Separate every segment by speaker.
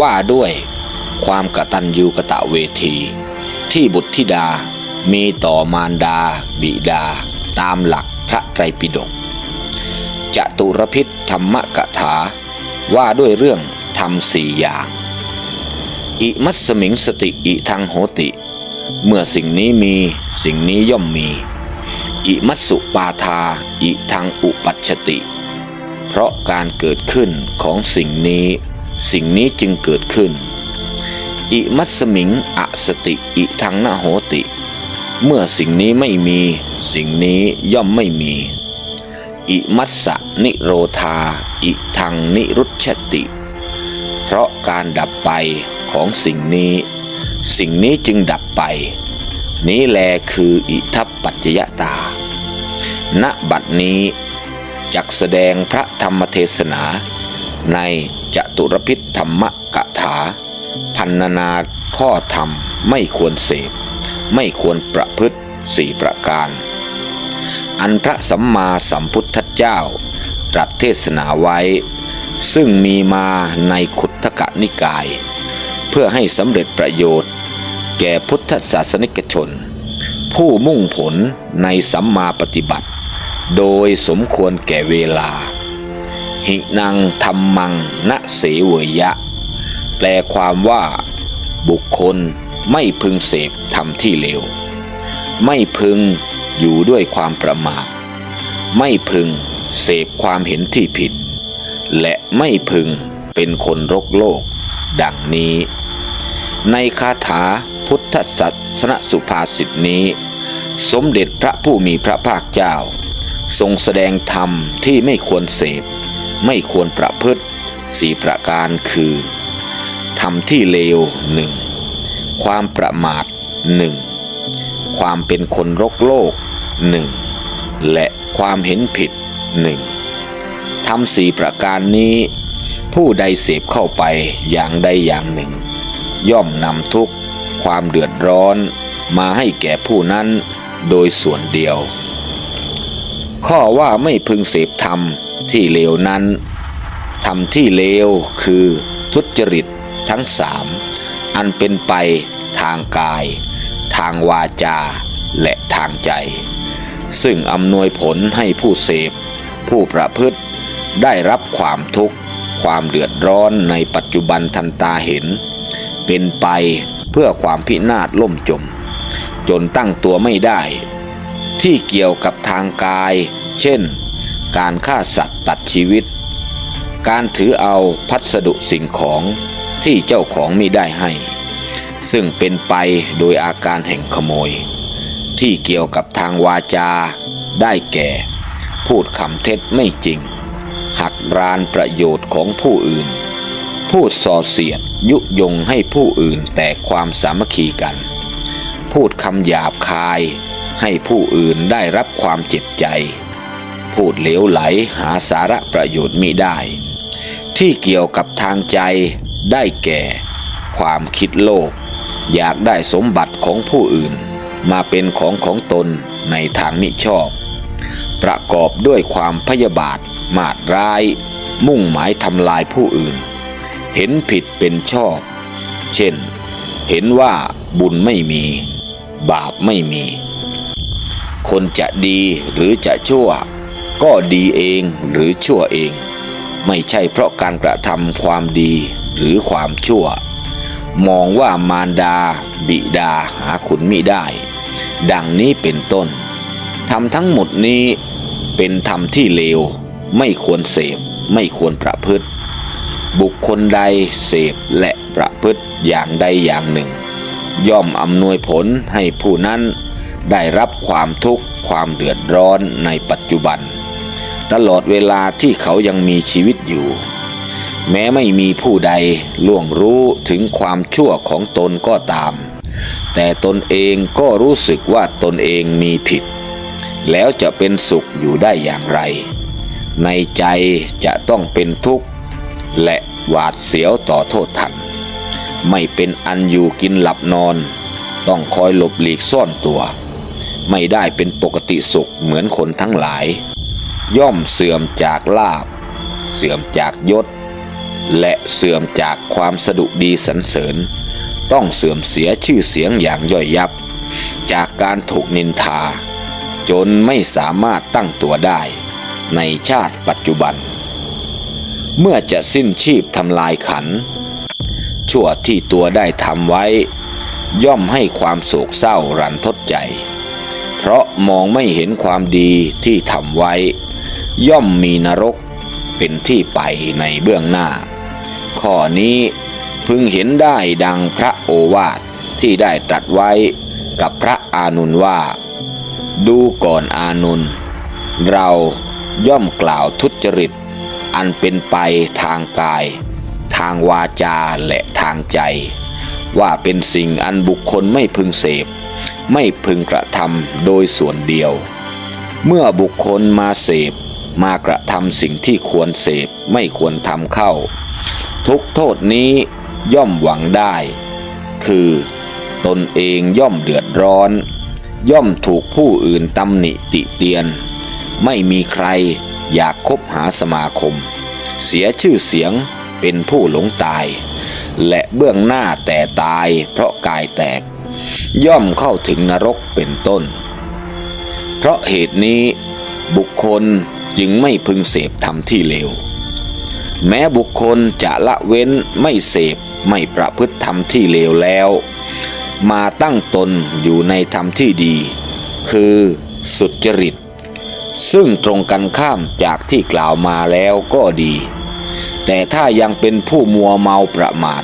Speaker 1: ว่าด้วยความกตัญญูกะตะเวที ที่บุตรธิดามีต่อมารดา บิดา ตามหลักพระไตรปิฎกจตุรพิษธรรมกถา ว่าด้วยเรื่องทำสี่อย่าง อิมัตสมิงสติอิทางโหติ เมื่อสิ่งนี้มีสิ่งนี้ย่อมมี อิมัตสุปาทาอิทางอุปัชติ เพราะการเกิดขึ้นของสิ่งนี้ สิ่งนี้จึงเกิดขึ้น อิมัตสมิงอสติอิทางนโหติ เมื่อสิ่งนี้ไม่มี สิ่งนี้ย่อมไม่มี อิมัสสนิโรธา อิทางนิรุชชติ เพราะการดับไปของสิ่งนี้ สิ่งนี้จึงดับไป นี้แลคืออิทัปปัจจยตา ณบัดนี้จักแสดงพระธรรมเทศนาใน จตุรพิษธรรมกถา พันนาข้อธรรมไม่ควรเสพ ไม่ควรประพฤติสี่ประการ อันพระสัมมาสัมพุทธเจ้าตรัสเทศนาไว้ ซึ่งมีมาในขุททกนิกาย เพื่อให้สำเร็จประโยชน์ แก่พุทธศาสนิกชน ผู้มุ่งผลในสัมมาปฏิบัติ โดยสมควรแก่เวลา หินังธรรมังณเสวยะ แปลความว่า บุคคลไม่พึงเสพธรรมที่เลว ไม่พึงอยู่ด้วยความประมาท ไม่พึงเสพความเห็นที่ผิด และไม่พึงเป็นคนรกโลก ดังนี้ ในคาถาพุทธศาสนสุภาษิตนี้ สมเด็จพระผู้มีพระภาคเจ้า ทรงแสดงธรรมที่ไม่ควรเสพ ไม่ควรประพฤติสี่ประการคือธรรมที่เลวหนึ่งความประมาทหนึ่งความเป็นคนรกโลกหนึ่งและความเห็นผิดหนึ่งทำสี่ประการนี้ ผู้ใดเสพเข้าไปอย่างใดอย่างหนึ่ง ย่อมนำทุกข์ความเดือดร้อนมาให้แก่ผู้นั้นโดยส่วนเดียว ข้อว่าไม่พึงเสพธรรม ที่เลวนั้นธรรมที่เลวคือทุจริตทั้งสามอันเป็นไปทางกาย ทางวาจา และทางใจ ซึ่งอำนวยผลให้ผู้เสพ ผู้ประพฤติได้รับความทุกข์ ความเดือดร้อนในปัจจุบันทันตาเห็น เป็นไปเพื่อความพินาศล่มจม จนตั้งตัวไม่ได้ ที่เกี่ยวกับทางกาย เช่น การฆ่าสัตว์ตัดชีวิต การถือเอาพัสดุสิ่งของที่เจ้าของมิได้ให้ ซึ่งเป็นไปโดยอาการแห่งขโมย ที่เกี่ยวกับทางวาจา ได้แก่ พูดคำเท็จไม่จริง หักรานประโยชน์ของผู้อื่น พูดส่อเสียดยุยงให้ผู้อื่นแตกความสามัคคีกัน พูดคำหยาบคายให้ผู้อื่นได้รับความเจ็บใจ พูดเหลวไหลหาสาระประโยชน์มิได้ ที่เกี่ยวกับทางใจได้แก่ ความคิดโลภอยากได้สมบัติของผู้อื่น มาเป็นของของตนในทางมิชอบ ประกอบด้วยความพยาบาท มาดร้าย มุ่งหมายทำลายผู้อื่น เห็นผิดเป็นชอบ เช่น เห็นว่าบุญไม่มี บาปไม่มี คนจะดีหรือจะชั่ว ก็ดีเองหรือชั่วเอง ไม่ใช่เพราะการกระทำความดีหรือความชั่ว มองว่ามารดา บิดาหาคุณมิได้ ดังนี้เป็นต้นทำทั้งหมดนี้เป็นธรรมที่เลว ไม่ควรเสพ ไม่ควรประพฤติ บุคคลใดเสพและประพฤติอย่างใดอย่างหนึ่ง ย่อมอำนวยผลให้ผู้นั้นได้รับความทุกข์ความเดือดร้อนในปัจจุบัน ตลอดเวลาที่เขายังมีชีวิตอยู่ แม้ไม่มีผู้ใดล่วงรู้ถึงความชั่วของตนก็ตาม แต่ตนเองก็รู้สึกว่าตนเองมีผิด แล้วจะเป็นสุขอยู่ได้อย่างไร ในใจจะต้องเป็นทุกข์ และหวาดเสียวต่อโทษทัน ไม่เป็นอันอยู่กินหลับนอน ต้องคอยหลบหลีกซ่อนตัว ไม่ได้เป็นปกติสุขเหมือนคนทั้งหลาย ย่อมเสื่อมจากลาบ เสื่อมจากยศ และเสื่อมจากความสะดุดีสรรเสริญ ต้องเสื่อมเสียชื่อเสียงอย่างย่อยยับ จากการถูกนินทา จนไม่สามารถตั้งตัวได้ ในชาติปัจจุบัน เมื่อจะสิ้นชีพทำลายขัน ชั่วที่ตัวได้ทำไว้ ย่อมให้ความโศกเศร้ารันทดใจ เพราะมองไม่เห็นความดีที่ทำไว้ ย่อมมีนรกเป็นที่ไปในเบื้องหน้า ข้อนี้พึงเห็นได้ดังพระโอวาทที่ได้ตรัสไว้กับพระอานุนว่า ดูก่อนอานุนเราย่อมกล่าวทุจริต อันเป็นไปทางกาย ทางวาจาและทางใจ ว่าเป็นสิ่งอันบุคคลไม่พึงเสพ ไม่พึงกระทำโดยส่วนเดียว เมื่อบุคคลมาเสพ มากระทำสิ่งที่ควรเสพไม่ควรทำเข้า ทุกโทษนี้ย่อมหวังได้ คือตนเองย่อมเดือดร้อน ย่อมถูกผู้อื่นตำหนิติเตียน ไม่มีใครอยากคบหาสมาคม เสียชื่อเสียงเป็นผู้หลงตาย และเบื้องหน้าแต่ตายเพราะกายแตก ย่อมเข้าถึงนรกเป็นต้น เพราะเหตุนี้บุคคลจึงไม่พึงเสพธรรมที่เลว แม้บุคคลจะละเว้นไม่เสพไม่ประพฤติธรรมที่เลวแล้ว มาตั้งตนอยู่ในธรรมที่ดี คือสุจริต ซึ่งตรงกันข้ามจากที่กล่าวมาแล้วก็ดี แต่ถ้ายังเป็นผู้มัวเมาประมาท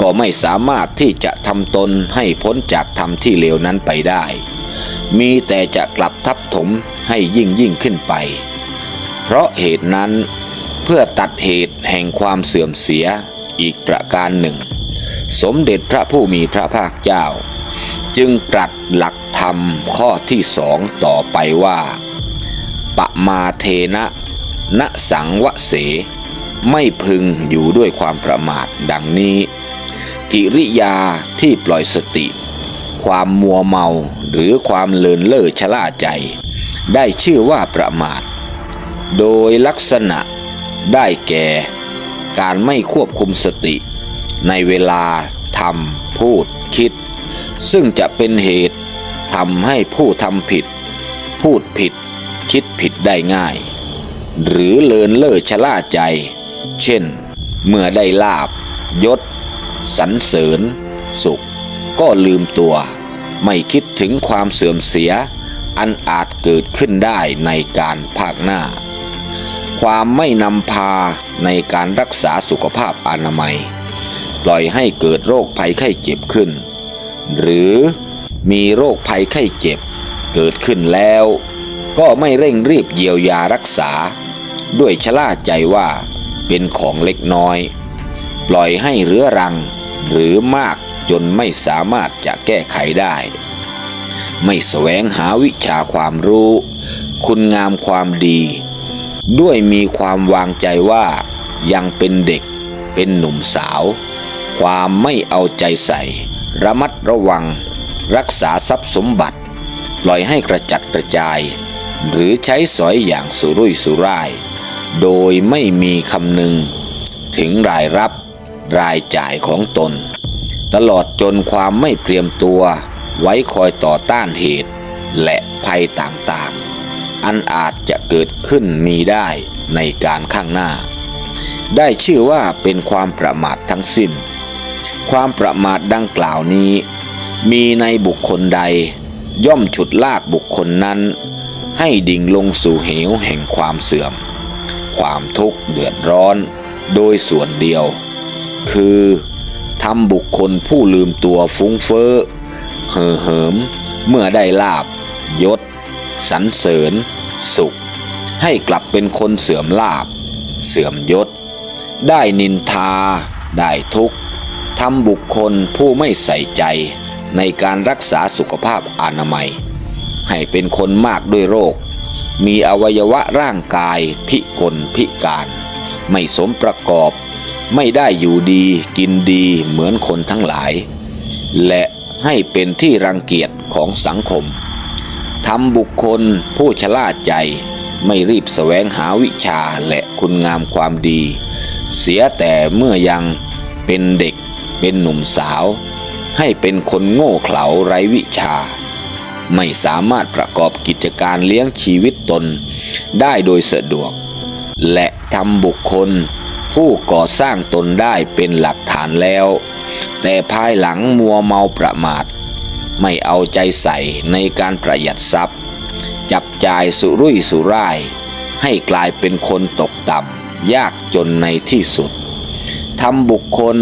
Speaker 1: ก็ไม่สามารถที่จะทำตนให้พ้นจากธรรมที่เลวนั้นไปได้ มีแต่จะกลับทับถมให้ยิ่งยิ่งขึ้นไป เพราะเหตุนั้นเพื่อตัดเหตุแห่งความเสื่อมเสียอีกประการหนึ่ง สมเด็จพระผู้มีพระภาคเจ้า จึงตรัสหลักธรรมข้อที่สองต่อไปว่าปะมาเทนะ ณสังวะเส ไม่พึงอยู่ด้วยความประมาทดังนี้ กิริยาที่ปล่อยสติ ความมัวเมาหรือความเลินเล่อชะล่าใจ ได้ชื่อว่าประมาท โดยลักษณะได้แก่ การไม่ควบคุมสติ ในเวลาทำพูดคิด ซึ่งจะเป็นเหตุทำให้ผู้ทำผิด พูดผิด คิดผิดได้ง่าย หรือเลินเล่อชะล่าใจ เช่น เมื่อได้ลาบยศสรรเสริญ สุข ก็ลืมตัว ไม่คิดถึงความเสื่อมเสีย อันอาจเกิดขึ้นได้ในการภาคหน้า ความไม่นำพาในการรักษาสุขภาพอนามัย ปล่อยให้เกิดโรคภัยไข้เจ็บขึ้น หรือมีโรคภัยไข้เจ็บ เกิดขึ้นแล้ว ก็ไม่เร่งรีบเยียวยารักษา ด้วยชะล่าใจว่า เป็นของเล็กน้อย ปล่อยให้เรื้อรังหรือมากจนไม่สามารถจะแก้ไขได้ ไม่แสวงหาวิชาความรู้ คุณงามความดี ด้วยมีความวางใจว่ายังเป็นเด็กเป็นหนุ่มสาว ความไม่เอาใจใส่ ระมัดระวัง รักษาทรัพย์สมบัติ ปล่อยให้กระจัดกระจาย หรือใช้สอยอย่างสุรุ่ยสุร่าย โดยไม่มีคำนึง ถึงรายรับรายจ่ายของตน ตลอดจนความไม่เตรียมตัวไว้คอยต่อต้านเหตุ และภัยต่างๆ อันอาจจะเกิดขึ้นมีได้ในการข้างหน้า ได้ชื่อว่าเป็นความประมาททั้งสิ้น ความประมาทดังกล่าวนี้ มีในบุคคลใด ย่อมฉุดลากบุคคลนั้น ให้ดิ่งลงสู่เหวแห่งความเสื่อม ความทุกข์เดือดร้อน โดยส่วนเดียว คือทำบุคคลผู้ลืมตัวฟุ้งเฟ้อเห่อเหิม เมื่อได้ลาบยศสรรเสริญ สุข ให้กลับเป็นคนเสื่อมลาบ เสื่อมยศ ได้นินทา ได้ทุกข์ทำบุคคลผู้ไม่ใส่ใจในการรักษาสุขภาพอนามัย ให้เป็นคนมากด้วยโรค มีอวัยวะร่างกายพิกลพิการ ไม่สมประกอบ ไม่ได้อยู่ดีกินดีเหมือนคนทั้งหลาย และให้เป็นที่รังเกียจของสังคมทำบุคคลผู้ชล่าใจ ไม่รีบแสวงหาวิชาและคุณงามความดี เสียแต่เมื่อยังเป็นเด็กเป็นหนุ่มสาว ให้เป็นคนโง่เขลาไร้วิชา ไม่สามารถประกอบกิจการเลี้ยงชีวิตตน ได้โดยสะดวก และทำบุคคล ผู้ก่อสร้างตนได้เป็นหลักฐานแล้ว แต่ภายหลังมัวเมาประมาท ไม่เอาใจใส่ในการประหยัดทรัพย์ จับจ่ายสุรุ่ยสุร่าย ให้กลายเป็นคนตกต่ำยากจนในที่สุดทำบุคคล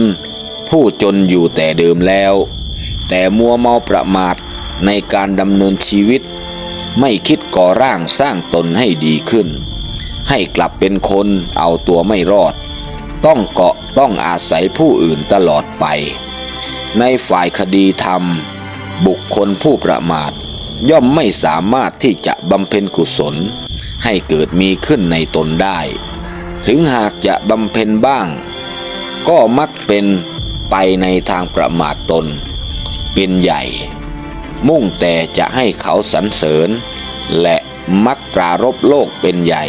Speaker 1: ผู้จนอยู่แต่เดิมแล้ว แต่มัวเมาประมาท ในการดำเนินชีวิต ไม่คิดก่อร่างสร้างตนให้ดีขึ้น ให้กลับเป็นคนเอาตัวไม่รอด ต้องเกาะต้องอาศัยผู้อื่นตลอดไป ในฝ่ายคดีธรรม บุคคลผู้ประมาท ย่อมไม่สามารถที่จะบำเพ็ญกุศล ให้เกิดมีขึ้นในตนได้ ถึงหากจะบำเพ็ญบ้าง ก็มักเป็นไปในทางประมาทตน เป็นใหญ่ มุ่งแต่จะให้เขาสรรเสริญ และมักปรารบโลกเป็นใหญ่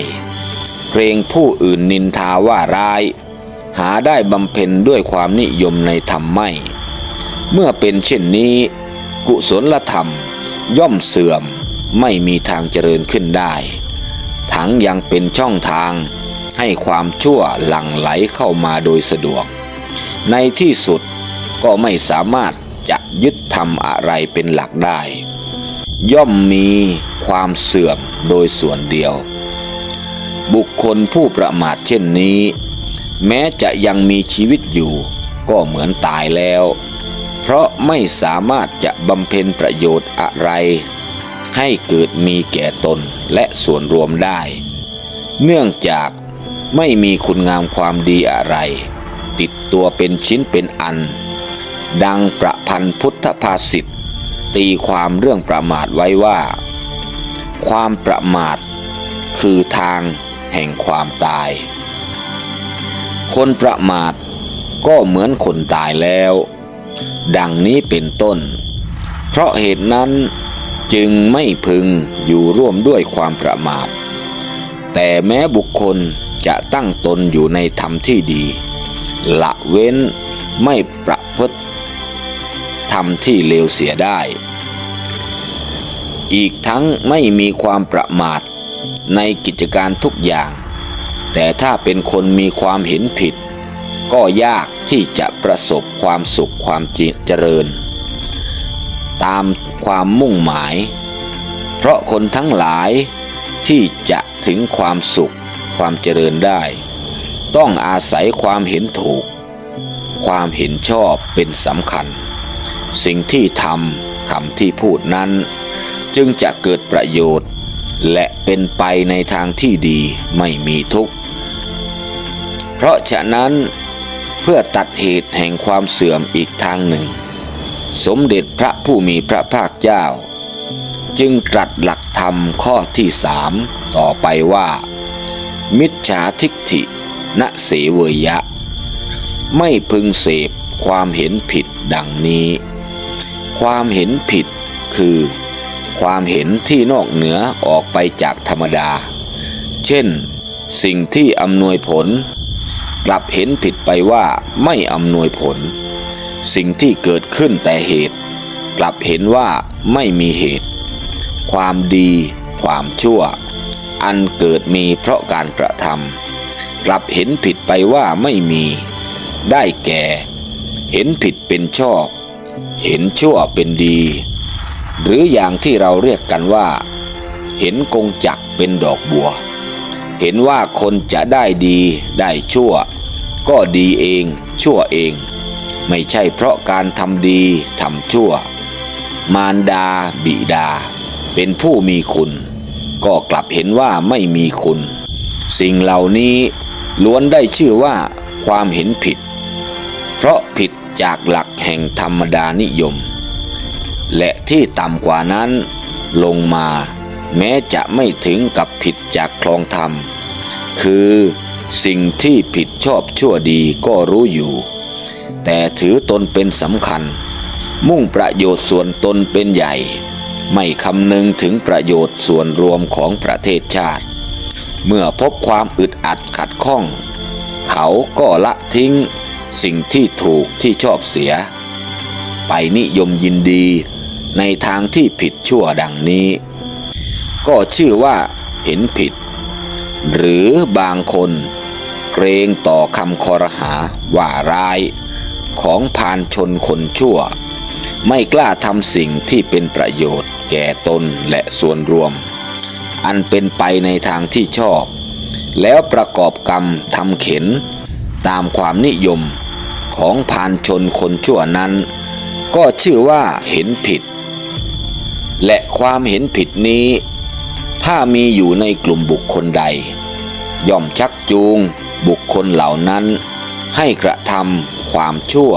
Speaker 1: เกรงผู้อื่นนินทาว่าร้าย หาได้บำเพ็ญด้วยความนิยมในธรรมไม่ เมื่อเป็นเช่นนี้ กุศลธรรมย่อมเสื่อมไม่มีทางเจริญขึ้นได้ ทั้งยังเป็นช่องทางให้ความชั่วหลั่งไหลเข้ามาโดยสะดวก ในที่สุดก็ไม่สามารถ จะยึดทำอะไรเป็นหลักได้ ย่อมมีความเสื่อมโดยส่วนเดียว บุคคลผู้ประมาทเช่นนี้ แม้จะยังมีชีวิตอยู่ ก็เหมือนตายแล้ว เพราะไม่สามารถจะบำเพ็ญประโยชน์อะไร ให้เกิดมีแก่ตนและส่วนรวมได้ เนื่องจากไม่มีคุณงามความดีอะไร ติดตัวเป็นชิ้นเป็นอัน ดังประพันธ์พุทธภาษิตตีความเรื่องประมาทไว้ว่า ความประมาทคือทางแห่งความตาย คนประมาทก็เหมือนคนตายแล้ว ดังนี้เป็นต้น เพราะเหตุนั้นจึงไม่พึงอยู่ร่วมด้วยความประมาท แต่แม้บุคคลจะตั้งตนอยู่ในธรรมที่ดี ละเว้นไม่ประพฤติ ทำที่เลวเสียได้ อีกทั้งไม่มีความประมาทในกิจการทุกอย่าง แต่ถ้าเป็นคนมีความเห็นผิด ก็ยากที่จะประสบความสุขความเจริญ ตามความมุ่งหมาย เพราะคนทั้งหลายที่จะถึงความสุขความเจริญได้ ต้องอาศัยความเห็นถูก ความเห็นชอบเป็นสำคัญ สิ่งที่ทำคำที่พูดนั้น จึงจะเกิดประโยชน์ และเป็นไปในทางที่ดีไม่มีทุกข์ เพราะฉะนั้นเพื่อตัดเหตุแห่งความเสื่อมอีกทางหนึ่ง สมเด็จพระผู้มีพระภาคเจ้า จึงตรัสหลักธรรมข้อที่สามต่อไปว่า มิจฉาทิฏฐิณเสเวยะ ไม่พึงเสพความเห็นผิดดังนี้ ความเห็นผิดคือ ความเห็นที่นอกเหนือออกไปจากธรรมดา เช่น สิ่งที่อำนวยผล กลับเห็นผิดไปว่าไม่อำนวยผล สิ่งที่เกิดขึ้นแต่เหตุ กลับเห็นว่าไม่มีเหตุ ความดี ความชั่ว อันเกิดมีเพราะการกระทำกลับเห็นผิดไปว่าไม่มี ได้แก่ เห็นผิดเป็นชอบ เห็นชั่วเป็นดี หรืออย่างที่เราเรียกกันว่า เห็นกงจักเป็นดอกบัว เห็นว่าคนจะได้ดีได้ชั่ว ก็ดีเองชั่วเอง ไม่ใช่เพราะการทำดีทำชั่ว มารดาบิดา เป็นผู้มีคุณ ก็กลับเห็นว่าไม่มีคุณ สิ่งเหล่านี้ล้วนได้ชื่อว่าความเห็นผิด ราะผิดจากหลักแห่งธรรมดานิยม และที่ต่ำกว่านั้นลงมาแม้จะไม่ถึงกับผิดจากคลองธรรม คือสิ่งที่ผิดชอบชั่วดีก็รู้อยู่ แต่ถือตนเป็นสำคัญ มุ่งประโยชน์ส่วนตนเป็นใหญ่ ไม่คำนึงถึงประโยชน์ส่วนรวมของประเทศชาติ เมื่อพบความอึดอัดขัดข้อง เขาก็ละทิ้ง สิ่งที่ถูกที่ชอบเสีย ไปนิยมยินดีในทางที่ผิดชั่วดังนี้ ก็ชื่อว่าเห็นผิด หรือบางคนเกรงต่อคำคอรหาว่าร้ายของพานชนคนชั่ว ไม่กล้าทำสิ่งที่เป็นประโยชน์แก่ตนและส่วนรวม อันเป็นไปในทางที่ชอบ แล้วประกอบกรรมทำเข็น ตามความนิยม ของพานชนคนชั่วนั้น ก็ชื่อว่าเห็นผิด และความเห็นผิดนี้ ถ้ามีอยู่ในกลุ่มบุคคลใด ย่อมชักจูงบุคคลเหล่านั้น ให้กระทำความชั่ว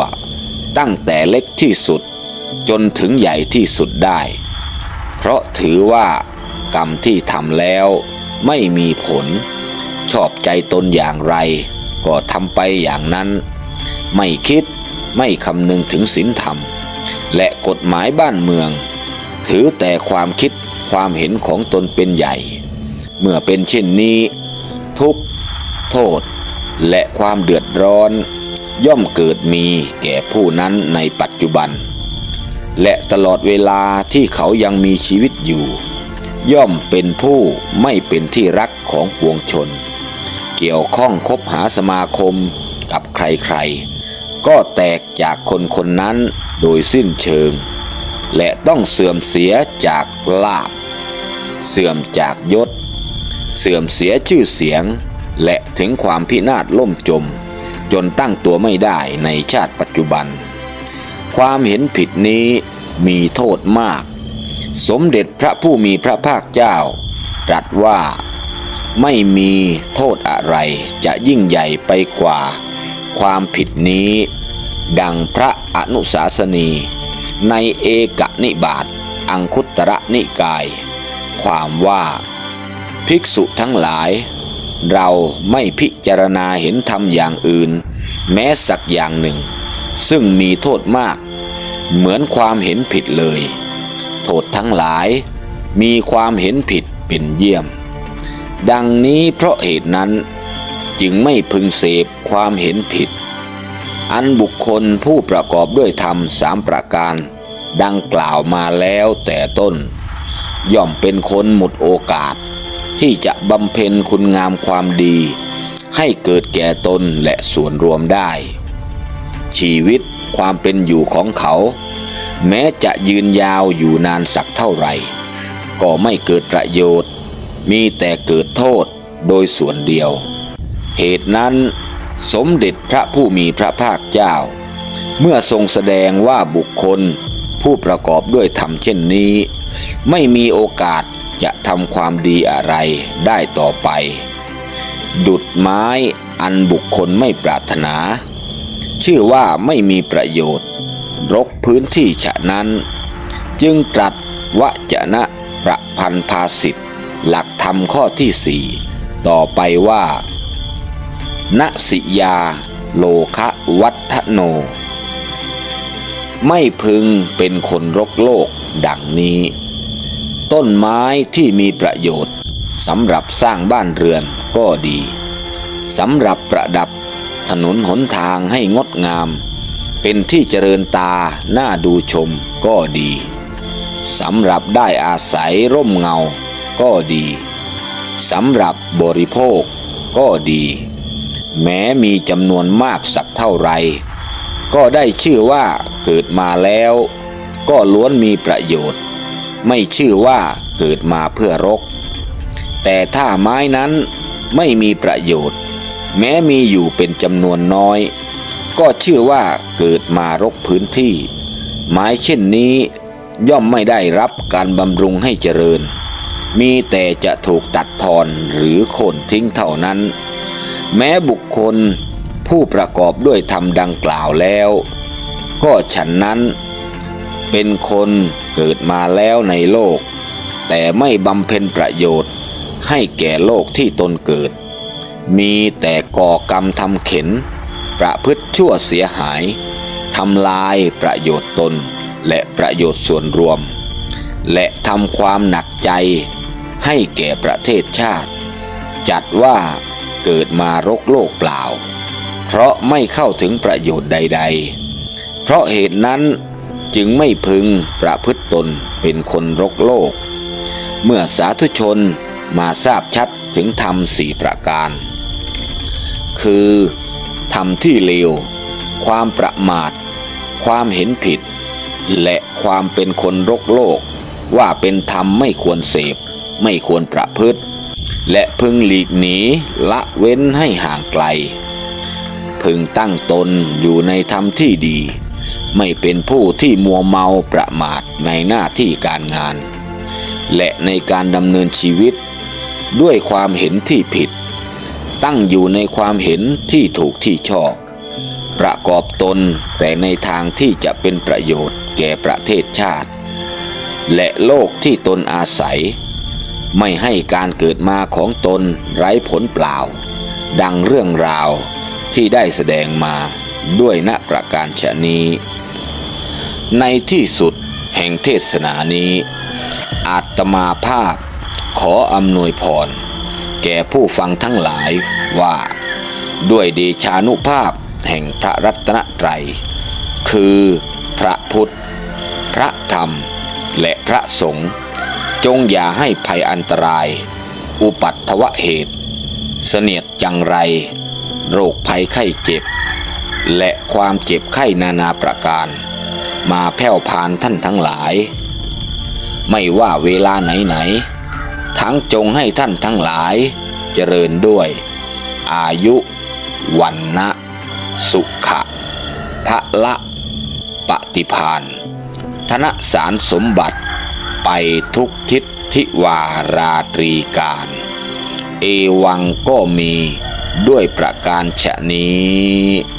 Speaker 1: ตั้งแต่เล็กที่สุด จนถึงใหญ่ที่สุดได้ เพราะถือว่ากรรมที่ทำแล้วไม่มีผล ชอบใจตนอย่างไร ก็ทำไปอย่างนั้น ไม่คิดไม่คำนึงถึงศีลธรรม และกฎหมายบ้านเมือง ถือแต่ความคิดความเห็นของตนเป็นใหญ่ เมื่อเป็นเช่นนี้ ทุกโทษ และความเดือดร้อน ย่อมเกิดมีแก่ผู้นั้นในปัจจุบัน และตลอดเวลาที่เขายังมีชีวิตอยู่ ย่อมเป็นผู้ไม่เป็นที่รักของปวงชน เกี่ยวข้องคบหาสมาคมกับใครๆ ก็แตกจากคนคนนั้นโดยสิ้นเชิง และต้องเสื่อมเสียจากลาบ เสื่อมจากยศ เสื่อมเสียชื่อเสียง และถึงความพินาศล่มจม จนตั้งตัวไม่ได้ในชาติปัจจุบัน ความเห็นผิดนี้มีโทษมาก สมเด็จพระผู้มีพระภาคเจ้า ตรัสว่าไม่มีโทษอะไรจะยิ่งใหญ่ไปกว่า ความผิดนี้ ดังพระอนุสาสนี ในเอกนิบาตอังคุตระนิกาย ความว่า ภิกษุทั้งหลาย เราไม่พิจารณาเห็นธรรมอย่างอื่น แม้สักอย่างหนึ่ง ซึ่งมีโทษมาก เหมือนความเห็นผิดเลย โทษทั้งหลาย มีความเห็นผิดเป็นเยี่ยม ดังนี้เพราะเหตุนั้น จึงไม่พึงเสพความเห็นผิด อันบุคคลผู้ประกอบด้วยธรรมสามประการ ดังกล่าวมาแล้วแต่ต้น ย่อมเป็นคนหมดโอกาส ที่จะบำเพ็ญคุณงามความดี ให้เกิดแก่ตนและส่วนรวมได้ ชีวิตความเป็นอยู่ของเขา แม้จะยืนยาวอยู่นานสักเท่าไหร่ ก็ไม่เกิดประโยชน์ มีแต่เกิดโทษโดยส่วนเดียว เหตุนั้นสมเด็จพระผู้มีพระภาคเจ้า เมื่อทรงแสดงว่าบุคคลผู้ประกอบด้วยธรรมเช่นนี้ ไม่มีโอกาสจะทำความดีอะไรได้ต่อไป ดุดไม้อันบุคคลไม่ปรารถนา ชื่อว่าไม่มีประโยชน์ รกพื้นที่ฉะนั้น จึงตรัสวจนะประพันธ์ภาสิทธิหลักธรรมข้อที่สี่ต่อไปว่า ณสิยา โลคะวัฒโน ไม่พึงเป็นคนรกโลกดังนี้ ต้นไม้ที่มีประโยชน์สำหรับสร้างบ้านเรือนก็ดีสำหรับประดับถนนหนทางให้งดงาม เป็นที่เจริญตาหน้าดูชมก็ดีสำหรับได้อาศัยร่มเงาก็ดีสำหรับบริโภคก็ดี แม้มีจำนวนมากสักเท่าไร ก็ได้ชื่อว่าเกิดมาแล้ว ก็ล้วนมีประโยชน์ ไม่ชื่อว่าเกิดมาเพื่อรก แต่ถ้าไม้นั้นไม่มีประโยชน์ แม้มีอยู่เป็นจำนวนน้อย ก็ชื่อว่าเกิดมารกพื้นที่ ไม้เช่นนี้ย่อมไม่ได้รับการบำรุงให้เจริญ มีแต่จะถูกตัดทอนหรือโค่นทิ้งเท่านั้น แม้บุคคลผู้ประกอบด้วยธรรมดังกล่าวแล้ว ก็ฉันนั้นเป็นคนเกิดมาแล้วในโลก แต่ไม่บำเพ็ญประโยชน์ให้แก่โลกที่ตนเกิด มีแต่ก่อกรรมทำเข็น ประพฤติชั่วเสียหายทำลายประโยชน์ตนและประโยชน์ส่วนรวม และทำความหนักใจให้แก่ประเทศชาติ จัดว่า เกิดมารกโลกเปล่า เพราะไม่เข้าถึงประโยชน์ใด ๆ เพราะเหตุนั้นจึงไม่พึงประพฤติตนเป็นคนรกโลก เมื่อสาธุชนมาทราบชัดถึงธรรมสี่ประการ คือธรรมที่เลว ความประมาท ความเห็นผิด และความเป็นคนรกโลก ว่าเป็นธรรมไม่ควรเสพ ไม่ควรประพฤติ และพึงหลีกหนีละเว้นให้ห่างไกล พึงตั้งตนอยู่ในธรรมที่ดี ไม่เป็นผู้ที่มัวเมาประมาทในหน้าที่การงาน และในการดำเนินชีวิต ด้วยความเห็นที่ผิด ตั้งอยู่ในความเห็นที่ถูกที่ชอบ ประกอบตนแต่ในทางที่จะเป็นประโยชน์แก่ประเทศชาติ และโลกที่ตนอาศัย ไม่ให้การเกิดมาของตนไร้ผลเปล่า ดังเรื่องราวที่ได้แสดงมาด้วยณประการฉนี้ ในที่สุดแห่งเทศนานี้ อาตมาภาพขออำนวยพร แก่ผู้ฟังทั้งหลายว่า ด้วยเดชานุภาพแห่งพระรัตนตรัย คือพระพุทธ พระธรรม และพระสงฆ์ จงอย่าให้ภัยอันตราย อุปัตถวะเหตุ เสนียดจังไร โรคภัยไข้เจ็บ และความเจ็บไข้นานาประการ มาแผ่วพานท่านทั้งหลาย ไม่ว่าเวลาไหนๆทั้งจงให้ท่านทั้งหลายเจริญด้วย อายุ วันนะสุขะพะละ ปฏิพานธนสารสมบัติ ไปทุกทิศทิวาราตรีการ เอวังก็มีด้วยประการฉะนี้